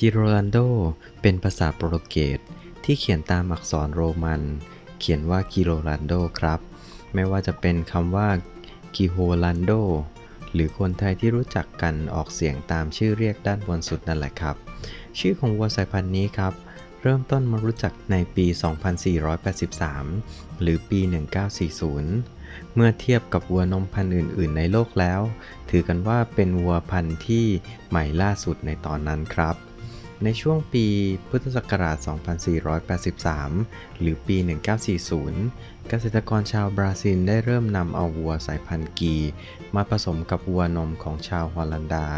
จิโรลันโด เป็นภาษาโปรตุเกสที่เขียนตามอักษรโรมัน เขียนว่ากิโรลันโดครับ ไม่ว่าจะเป็นคำว่ากิโฮลันโด หรือคนไทยที่รู้จักกันออกเสียงตามชื่อเรียกด้านบนสุดนั่นแหละครับ ชื่อของวัวสายพันธุ์นี้ครับ เริ่มต้นมารู้จักในปี 2483 หรือปี 1940 เมื่อเทียบกับวัวนมพันธุ์อื่น ๆ ในโลกแล้ว ถือกันว่าเป็นวัวพันธุ์ที่ใหม่ล่าสุดในตอนนั้นครับ ในช่วงปีพุทธศักราช 2483 หรือปี 1940 เกษตรกรชาวบราซิลได้เริ่มนำเอาวัวสายพันธุ์กี มาผสมกับวัวนมของชาวฮอลันดา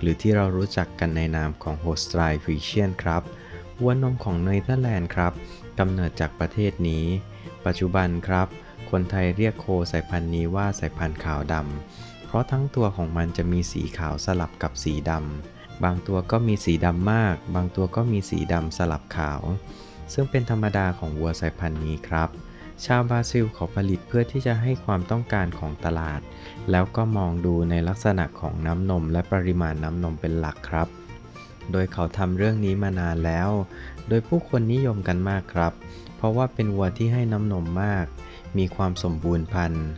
หรือที่เรารู้จักกันในนามของโฮสไตรฟิเชียนครับ วัวนมของเนเธอร์แลนด์ครับกำเนิดจากประเทศนี้ ปัจจุบันครับ คนไทยเรียกโคสายพันธุ์นี้ว่าสายพันธุ์ขาวดำเพราะทั้งตัวของมันจะมีสีขาวสลับกับสีดำ บางตัวก็มีสีดำมาก บางตัวก็มีสีดำสลับขาว ซึ่งเป็นธรรมดาของวัวสายพันธุ์นี้ครับ ชาวบราซิลเขาผลิตเพื่อที่จะให้ความต้องการของตลาด แล้วก็มองดูในลักษณะของน้ำนมและปริมาณน้ำนมเป็นหลักครับ โดยเขาทำเรื่องนี้มานานแล้ว โดยผู้คนนิยมกันมากครับ เพราะว่าเป็นวัวที่ให้น้ำนมมาก มีความสมบูรณ์พันธุ์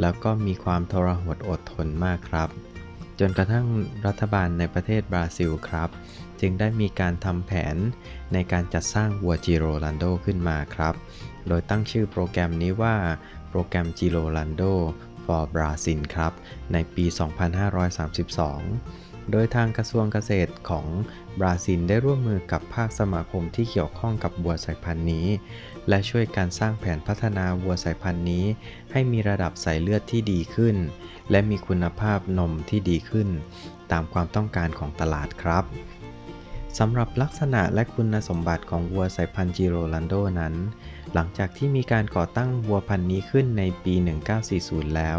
แล้วก็มีความทรหดอดทนมากครับ จนกระทั่งรัฐบาลในประเทศบราซิลครับ จึงได้มีการทำแผนในการจัดสร้างวัวจิโรลันโดขึ้นมาครับ โดยตั้งชื่อโปรแกรมนี้ว่าโปรแกรมจิโรลันโด for Brazil ครับ ในปี 2532 โดยทางกระทรวงเกษตรของบราซิลได้ร่วมมือกับภาคสมาคมที่เกี่ยวข้องกับวัวสายพันธุ์นี้ และช่วยการสร้างแผนพัฒนาวัวสายพันธุ์นี้ ให้มีระดับสายเลือดที่ดีขึ้น และมีคุณภาพนมที่ดีขึ้น ตามความต้องการของตลาดครับ สำหรับลักษณะและคุณสมบัติของวัวสายพันธุ์จิโรลันโดนั้น หลังจากที่มีการก่อตั้งวัวพันธุ์นี้ขึ้นในปี 1940 แล้ว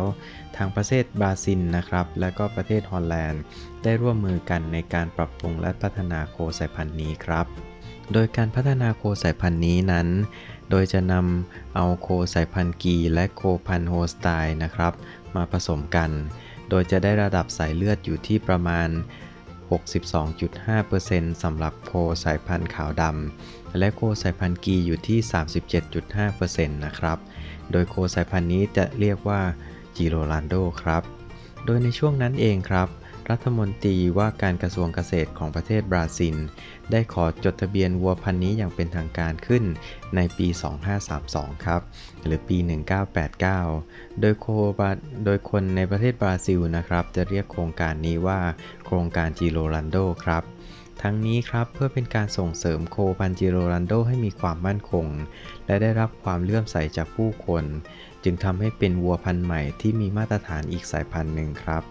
ทางประเทศบราซิลนะครับ และก็ประเทศฮอลแลนด์ ได้ร่วมมือกันในการปรับปรุงและพัฒนาโคสายพันธุ์นี้ครับ โดยการพัฒนาโคสายพันธุ์นี้นั้น โดยจะนำเอาโคสายพันธุ์กีและโคพันธุ์โฮสไตน์นะครับ มาผสมกัน โดยจะได้ระดับสายเลือดอยู่ที่ประมาณ 62.5%สำหรับโคสายพันธุ์ขาวดำ และโคสายพันธุ์กีอยู่ที่ 37.5%นะครับ โดยโคสายพันธุ์นี้จะเรียกว่าจิโรลันโดครับ โดยในช่วงนั้นเองครับ รัฐมนตรีว่าการกระทรวงเกษตรของประเทศบราซิล ได้ขอจดทะเบียนวัวพันธุ์นี้อย่างเป็นทางการขึ้นในปี 2532 ครับ หรือปี 1989 โดยโคบาโดยคนในประเทศบราซิลนะครับ จะเรียกโครงการนี้ว่าโครงการจิโรลันโดครับทั้งนี้ครับเพื่อเป็นการส่งเสริมโคพันจิโรลันโดให้มีความมั่นคง และได้รับความเลื่อมใสจากผู้คน จึงทำให้เป็นวัวพันธุ์ใหม่ที่มีมาตรฐานอีกสายพันธุ์หนึ่งครับ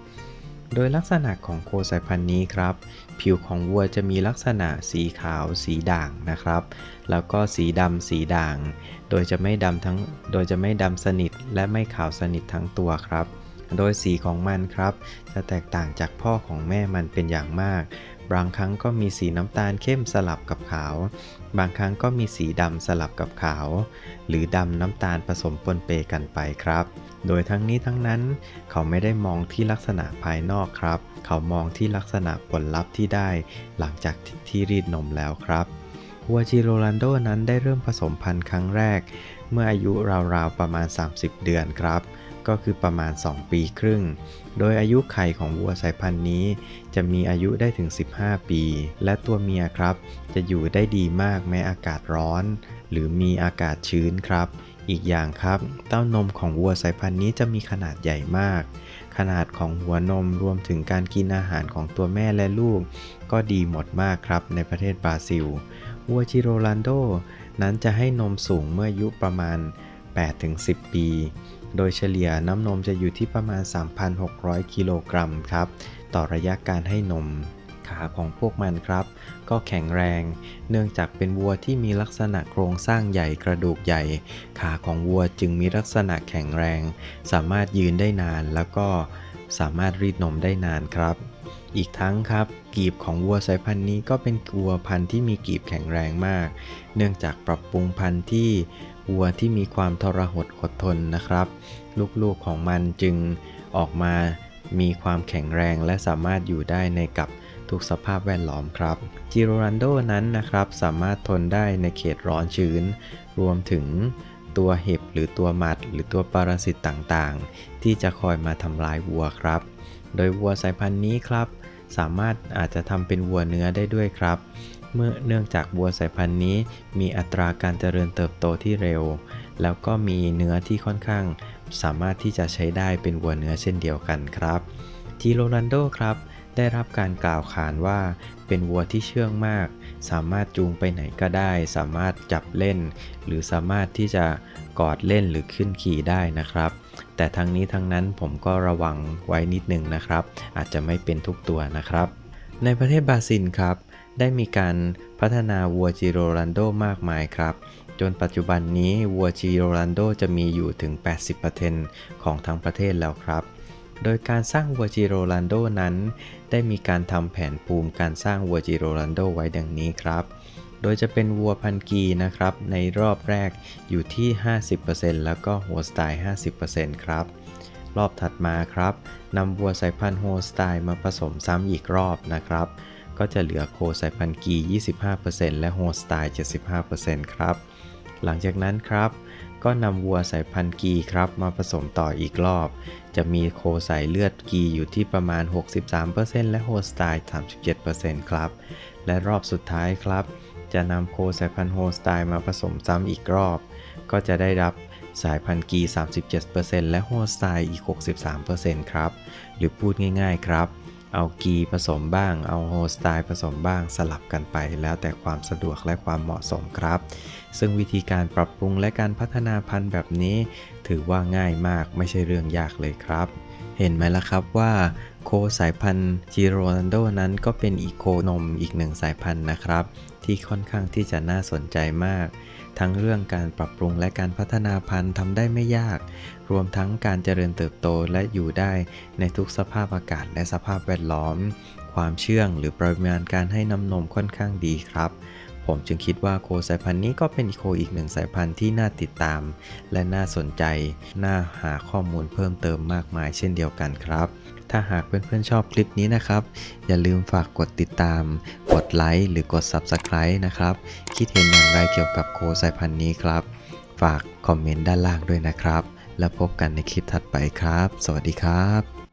โดยลักษณะของโคสายพันธุ์นี้ครับ ผิวของวัวจะมีลักษณะสีขาวสีด่างนะครับ แล้วก็สีดำสีด่าง โดยจะไม่ดำทั้ง โดยจะไม่ดำสนิทและไม่ขาวสนิททั้งตัวครับ โดยสีของมันครับ จะแตกต่างจากพ่อของแม่มันเป็นอย่างมาก บางครั้งก็มีสีน้ำตาลเข้มสลับกับขาว บางครั้งก็มีสีดำสลับกับขาว หรือดำน้ำตาลผสมปนเปกันไปครับ โดยทั้งนี้ทั้งนั้น เขาไม่ได้มองที่ลักษณะภายนอกครับ เขามองที่ลักษณะผลลัพธ์ที่ได้ หลังจากที่รีดนมแล้วครับวัวจิโรลันโดนั้นได้เริ่มผสมพันธุ์ครั้งแรก เมื่ออายุราวๆประมาณ 30 เดือนครับ ก็คือประมาณ 2 ปีครึ่ง โดยอายุไข่ของวัวสายพันธุ์นี้ จะมีอายุได้ถึง 15 ปี และตัวเมียครับ จะอยู่ได้ดีมากแม้อากาศร้อน หรือมีอากาศชื้นครับ อีกอย่างครับ เต้านมของวัวสายพันธุ์นี้จะมีขนาดใหญ่มาก ขนาดของหัวนมรวมถึงการกินอาหารของตัวแม่และลูก ก็ดีหมดมากครับในประเทศบราซิล วัวจิโรลันโดนั้นจะให้นมสูงเมื่ออายุประมาณ8-10 ปี โดยเฉลี่ยน้ำนมจะอยู่ที่ประมาณ 3,600 กิโลกรัมครับ ต่อระยะการให้นม ขาของพวกมันครับ ก็แข็งแรง เนื่องจากเป็นวัวที่มีลักษณะโครงสร้างใหญ่กระดูกใหญ่ ขาของวัวจึงมีลักษณะแข็งแรง สามารถยืนได้นานแล้วก็สามารถรีดนมได้นานครับ อีกทั้งครับกีบของวัวสายพันธุ์นี้ก็เป็นวัวพันธุ์ที่มีกีบแข็งแรงมาก เนื่องจากปรับปรุงพันธุ์ที่วัวที่มีความทรหดอดทนนะครับ ลูกๆของมันจึงออกมามีความแข็งแรงและสามารถอยู่ได้ในกับทุกสภาพแวดล้อมครับจิโรรันโดนั้นนะครับสามารถทนได้ในเขตร้อนชื้น รวมถึงตัวเห็บหรือตัวหมัด หรือตัวปรสิตต่างๆ ที่จะคอยมาทำลายวัวครับ โดยวัวสายพันธุ์นี้ครับ สามารถอาจจะทำเป็นวัวเนื้อได้ด้วยครับ เมื่อเนื่องจากวัวสายพันธุ์นี้ มีอัตราการเจริญเติบโตที่เร็ว แล้วก็มีเนื้อที่ค่อนข้าง สามารถที่จะใช้ได้เป็นวัวเนื้อเช่นเดียวกันครับจิโรลันโดครับได้รับการกล่าวขานว่าเป็นวัวที่เชื่องมาก สามารถจูงไปไหนก็ได้ สามารถจับเล่น หรือสามารถที่จะกอดเล่นหรือขึ้นขี่ได้นะครับ แต่ทั้งนี้ทั้งนั้นผมก็ระวังไว้นิดนึงนะครับ อาจจะไม่เป็นทุกตัวนะครับ ในประเทศบราซิลครับ ได้มีการพัฒนาวัวจิโรลันโดมากมายครับ จนปัจจุบันนี้วัวจิโรลันโดจะมีอยู่ถึง 80%ของทั้งประเทศแล้วครับโดยการสร้างวัวจิโรลันโดนั้น ได้มีการทำแผนภูมิการสร้างวัวจิโรลันโดไว้ดังนี้ครับ ดยจะเป็นวัวพันกีนะครับ ในรอบแรกอยู่ที่ 50%แล้วก็โฮสไตล์ 50%ครับ รอบถัดมาครับนำวัวสายพันธุ์โฮสไตล์มาผสมซ้ำอีกรอบนะครับ ก็จะเหลือโคสายพันธุ์กี 25%และโฮสไตล์ 75%ครับ หลังจากนั้นครับ ก็นำวัวสายพันธุ์กีครับมาผสมต่ออีกรอบ จะมีโคสายเลือดกีอยู่ที่ประมาณ 63%และโฮสไตล์ 37%ครับ และรอบสุดท้ายครับ จะนำโคสายพันธุ์โฮสไตล์มาผสมซ้ำอีกรอบ ก็จะได้รับสายพันธุ์กี 37%และโฮสไตล์อีก 63%ครับ หรือพูดง่ายๆครับ เอากีผสมบ้าง เอาโฮสไตล์ผสมบ้างสลับกันไป แล้วแต่ความสะดวกและความเหมาะสมครับ ซึ่งวิธีการปรับปรุงและการพัฒนาพันธุ์แบบนี้ ถือว่าง่ายมากไม่ใช่เรื่องยากเลยครับเห็นไหมล่ะครับว่าโคสายพันธุ์จิโรนันโดนั้นก็เป็นอีโคนมอีกหนึ่งสายพันธุ์นะครับ ที่ค่อนข้างที่จะน่าสนใจมาก ทั้งเรื่องการปรับปรุงและการพัฒนาพันธุ์ทำได้ไม่ยาก รวมทั้งการเจริญเติบโตและอยู่ได้ในทุกสภาพอากาศและสภาพแวดล้อม ความเชื่องหรือปริมาณการให้น้ำนมค่อนข้างดีครับ ผมจึงคิดว่าโคสายพันธุ์นี้ก็เป็นโคอีกหนึ่งสายพันธุ์ที่น่าติดตาม และน่าสนใจ น่าหาข้อมูลเพิ่มเติมมากมายเช่นเดียวกันครับ ถ้าหากเพื่อนๆชอบคลิปนี้นะครับ อย่าลืมฝากกดติดตาม กดไลค์หรือกด Subscribe นะครับ คิดเห็นอย่างไรเกี่ยวกับโคสายพันธุ์นี้ครับ ฝากคอมเมนต์ด้านล่างด้วยนะครับ แล้วพบกันในคลิปถัดไปครับ สวัสดีครับ